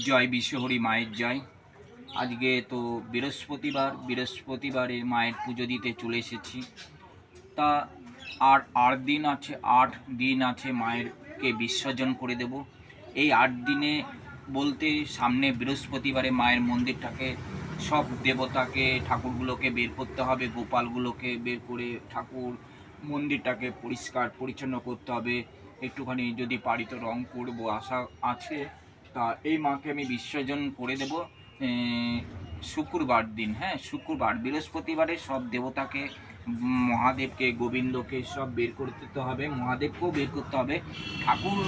জয় বিশ্বহরি মায়ের জয়। আজকে তো বৃহস্পতিবার, বৃহস্পতিবারে মায়ের পুজো দিতে চলে এসেছি। তা আর, আট দিন আছে, আট দিন আছে মায়েরকে বিসর্জন করে দেব। এই আট দিনে বলতে সামনে বৃহস্পতিবারে মায়ের মন্দিরটাকে, সব দেবতাকে, ঠাকুরগুলোকে বের করতে হবে, গোপালগুলোকে বের করে ঠাকুর মন্দিরটাকে পরিষ্কার পরিচ্ছন্ন করতে হবে। একটুখানি যদি পারি তো রং করব, আশা আছে। তা এই মাকে আমি বিসর্জন করে দেব শুক্রবার দিন হ্যাঁ শুক্রবার, বৃহস্পতিবারে সব দেবতাকে, মহাদেবকে, গোবিন্দকে সব বের করতে হবে, মহাদেবকেও বের করতে হবে। ঠাকুর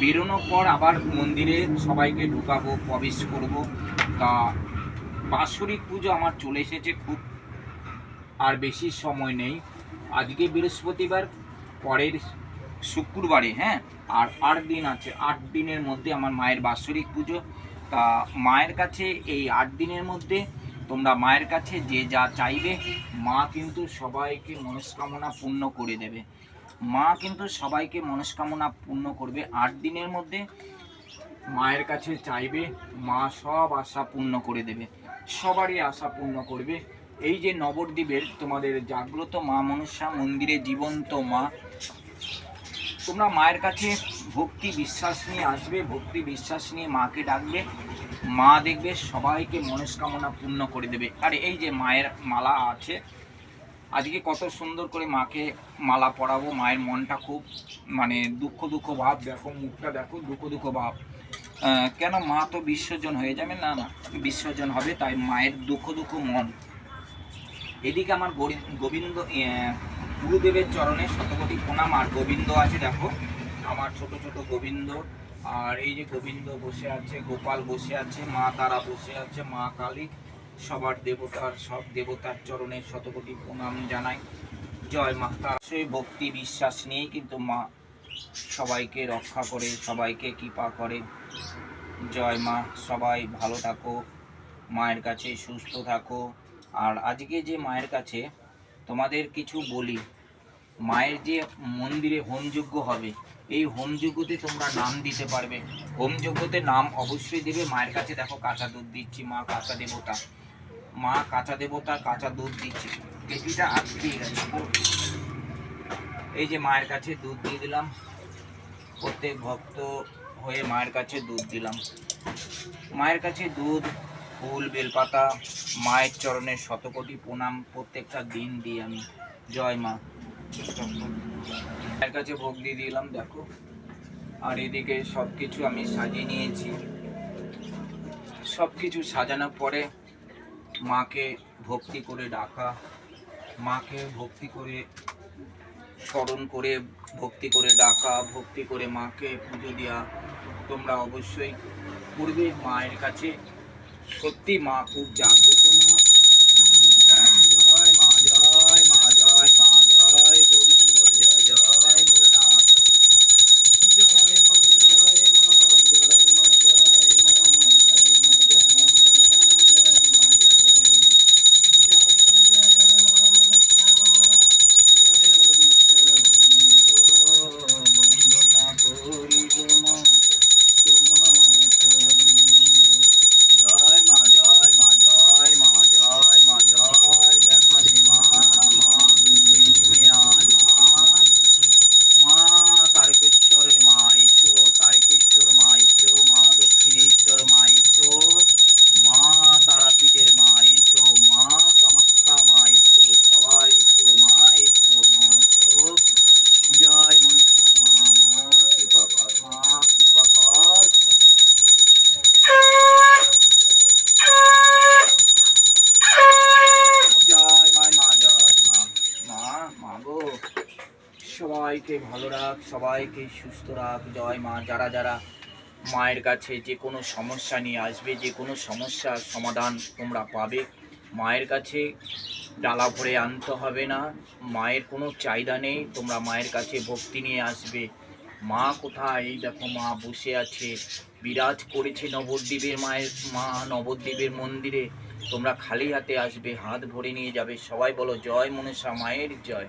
বেরোনোর পর আবার মন্দিরে সবাইকে ঢুকাবো, প্রবেশ করব। তা বাৎসরিক পুজো আমার চলে এসেছে খুব, আর বেশি সময় নেই। আজকে বৃহস্পতিবার, পরের শুক্রবারে হ্যাঁ? আর আট দিন আছে। আট দিনের মধ্যে আমার মায়ের বাৎসরিক পুজো। তা মায়ের কাছে এই আট দিনের মধ্যে তোমরা মায়ের কাছে যে যা চাইবে, মা কিন্তু সবাইকে মনস্কামনা পূর্ণ করে দেবে। মা কিন্তু সবাইকে মনস্কামনা পূর্ণ করবে। আট দিনের মধ্যে মায়ের কাছে চাইবে, মা সব আশা পূর্ণ করে দেবে। সবারই আশা পূর্ণ করবে। এই যে নবদ্বীপের তোমাদের জাগ্রত মা মনসা মন্দিরে জীবন্ত মা তোমরা মায়ের কাছে ভক্তি বিশ্বাস নিয়ে আসবে ভক্তি বিশ্বাস নিয়ে মাকে ডাকবে মা দেখবে সবাইকে মনস্কামনা পূর্ণ করে দেবে। আর এই যে মায়ের মালা আছে আজকে কত সুন্দর করে মাকে মালা পরাবো মায়ের মনটা খুব মানে দুঃখ দুঃখ ভাব দেখো মুখটা দেখো দুঃখ দুঃখ ভাব। কেন মা তো বিসর্জন হয়ে যাবে? না না বিসর্জন হবে তাই মায়ের দুঃখ দুঃখ মন। এদিকে আমার গোবিন্দ আহ, গুরুদেবের চরণে শতকোটি প্রণাম আর গোবিন্দ আছে, দেখো। আমার ছোট ছোট গোবিন্দ। আর এই যে গোবিন্দ বসে আছে, গোপাল বসে আছে, মা তারা বসে আছে, মা কালী, সবার দেবতার সব দেবতার চরণে শতকোটি প্রণাম জানাই। জয় মা তারা। সেই ভক্তি বিশ্বাস নিয়েই কিন্তু মা সবাইকে রক্ষা করে, সবাইকে কৃপা করে। জয় মা, সবাই ভালো থাকো, মায়ের কাছে সুস্থ থাকো। আর আজকে যে মায়ের কাছে তোমাদের কিছু বলি। মায়ের যে মন্দিরে হোমযজ্ঞ হবে, এই হোমযজ্ঞতে তোমরা নাম দিতে পারবে। হোমযজ্ঞতে নাম অবশ্যই দেবে। মায়ের কাছে দেখো কাঁচা দুধ দিচ্ছি, মা কাঁচা দেবতা। মা কাঁচা দেবতা, কাঁচা দুধ দিচ্ছি। কেজিটা আটকেই গেছে এই যে মায়ের কাছে দুধ দিয়ে দিলাম। প্রত্যেক ভক্ত হয়ে মায়ের কাছে দুধ দিলাম। মায়ের কাছে দুধ ফুল, বেলপাতা, মায়ের চরণের শতকোটি প্রণাম প্রত্যেকটা দিন দিই আমি। জয় মা। মায়ের কাছে ভোগ দিয়ে দিলাম, দেখো। আর এদিকে সব কিছু আমি সাজিয়ে নিয়েছি। সব কিছু সাজানোর পরে মাকে ভক্তি করে ডাকা। মাকে ভক্তি করে স্মরণ করে ভক্তি করে ডাকা, ভক্তি করে মাকে পুজো দেওয়া। তোমরা অবশ্যই করবে মায়ের কাছে। সত্যি মা খুব জাগ্রত মা সবাইকে ভালো রাখ, সবাইকে সুস্থ রাখ, জয় মা। যারা যারা মায়ের কাছে যে কোনো সমস্যা নিয়ে আসবে, যে কোনো সমস্যার সমাধান তোমরা পাবে। মায়ের কাছে ডালা ভরে আনতে হবে না। মায়ের কোনো চাহিদা নেই, তোমরা মায়ের কাছে ভক্তি নিয়ে আসবে। মা কোথায়? এই দেখো মা বসে আছে। বিরাজ করেছে নবদ্বীপের মায়ের, মা নবদ্বীপের মন্দিরে। তোমরা খালি হাতে আসবে, হাত ভরে নিয়ে যাবে। সবাই বলো, জয় মনসা মায়ের জয়।